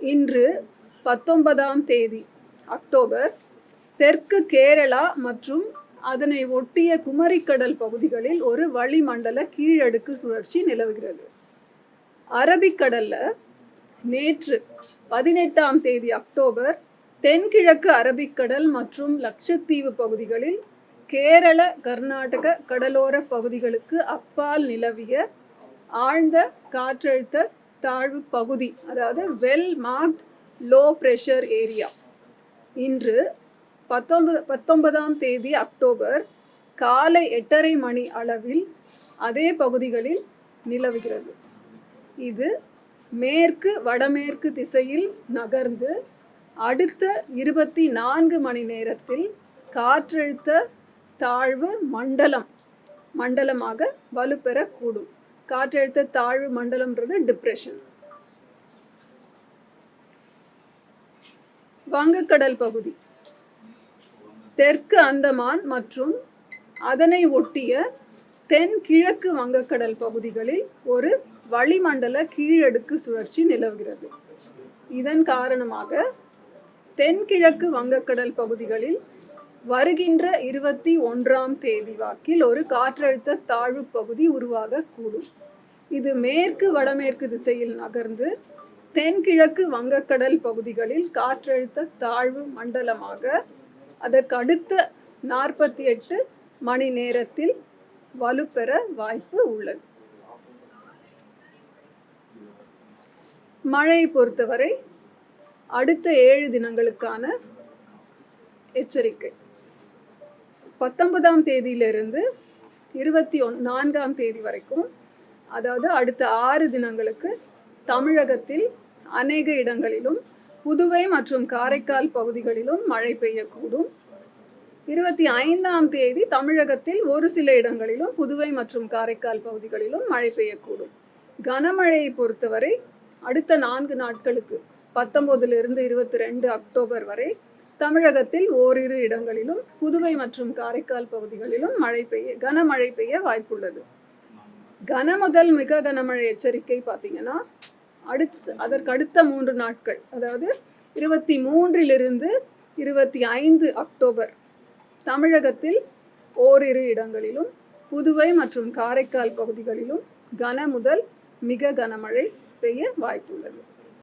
இன்று பத்தொன்பதாம் தேதி அக்டோபர் தெற்கு கேரளா மற்றும் அதனை ஒட்டிய குமரிக்கடல் பகுதிகளில் ஒரு வளிமண்டல கீழடுக்கு சுழற்சி நிலவுகிறது. அரபிக்கடல்ல நேற்று பதினெட்டாம் தேதி அக்டோபர் தென்கிழக்கு அரபிக்கடல் மற்றும் லட்சத்தீவு பகுதிகளில் கேரள கர்நாடக கடலோர பகுதிகளுக்கு அப்பால் நிலவிய ஆழ்ந்த காற்றழுத்த தாழ்வு பகுதி அதாவது well marked low pressure area இன்று பத்தொன்பது பத்தொன்பதாம் தேதி அக்டோபர் காலை எட்டரை மணி அளவில் அதே பகுதிகளில் நிலவுகிறது. இது மேற்கு வடமேற்கு திசையில் நகர்ந்து அடுத்த இருபத்தி நான்கு மணி நேரத்தில் காற்றழுத்த தாழ்வு மண்டலம் மண்டலமாக வலுப்பெறக்கூடும். காற்றழுத்த தாழ்வு மண்டலம்ன்றது டிப்ரெஷன் வங்கக்கடல் பகுதி. தெற்கு அந்தமான் மற்றும் அதனை ஒட்டிய தென் கிழக்கு வங்கக்கடல் பகுதிகளில் ஒரு வளிமண்டல கீழடுக்கு சுழற்சி நிலவுகிறது. இதன் காரணமாக தென்கிழக்கு வங்கக்கடல் பகுதிகளில் வருகின்ற இருபத்தி ஒன்றாம் தேதி வாக்கில் ஒரு காற்றழுத்த தாழ்வு பகுதி உருவாகக்கூடும் இது மேற்கு வடமேற்கு திசையில் நகர்ந்து தென்கிழக்கு வங்கக்கடல் பகுதிகளில் காற்றழுத்த தாழ்வு மண்டலமாக அதற்கு அடுத்த நாற்பத்தி எட்டு மணி நேரத்தில் வலுப்பெற வாய்ப்பு உள்ளது. மழையை பொறுத்தவரை அடுத்த ஏழு தினங்களுக்கான எச்சரிக்கை. பத்தொன்பதாம் தேதியிலிருந்து இருபத்தி ஒன் நான்காம் தேதி வரைக்கும் அதாவது அடுத்த ஆறு தினங்களுக்கு தமிழகத்தில் அநேக இடங்களிலும் புதுவை மற்றும் காரைக்கால் பகுதிகளிலும் மழை பெய்யக்கூடும். இருபத்தி ஐந்தாம் தேதி தமிழகத்தில் ஒரு சில இடங்களிலும் புதுவை மற்றும் காரைக்கால் பகுதிகளிலும் மழை பெய்யக்கூடும். கனமழையை பொறுத்தவரை அடுத்த நான்கு நாட்களுக்கு பத்தொன்பதிலிருந்து இருபத்தி ரெண்டு அக்டோபர் வரை தமிழகத்தில் ஓரிரு இடங்களிலும் புதுவை மற்றும் காரைக்கால் பகுதிகளிலும் மழை பெய்ய கனமழை பெய்ய வாய்ப்புள்ளது. கன முதல் மிக கனமழை எச்சரிக்கை பார்த்தீங்கன்னா அடுத்து அதற்கு அடுத்த மூன்று நாட்கள் அதாவது இருபத்தி மூன்றிலிருந்து இருபத்தி ஐந்து அக்டோபர் தமிழகத்தில் ஓரிரு இடங்களிலும் புதுவை மற்றும் காரைக்கால் பகுதிகளிலும் கன முதல் மிக கனமழை பெய்ய வாய்ப்புள்ளது.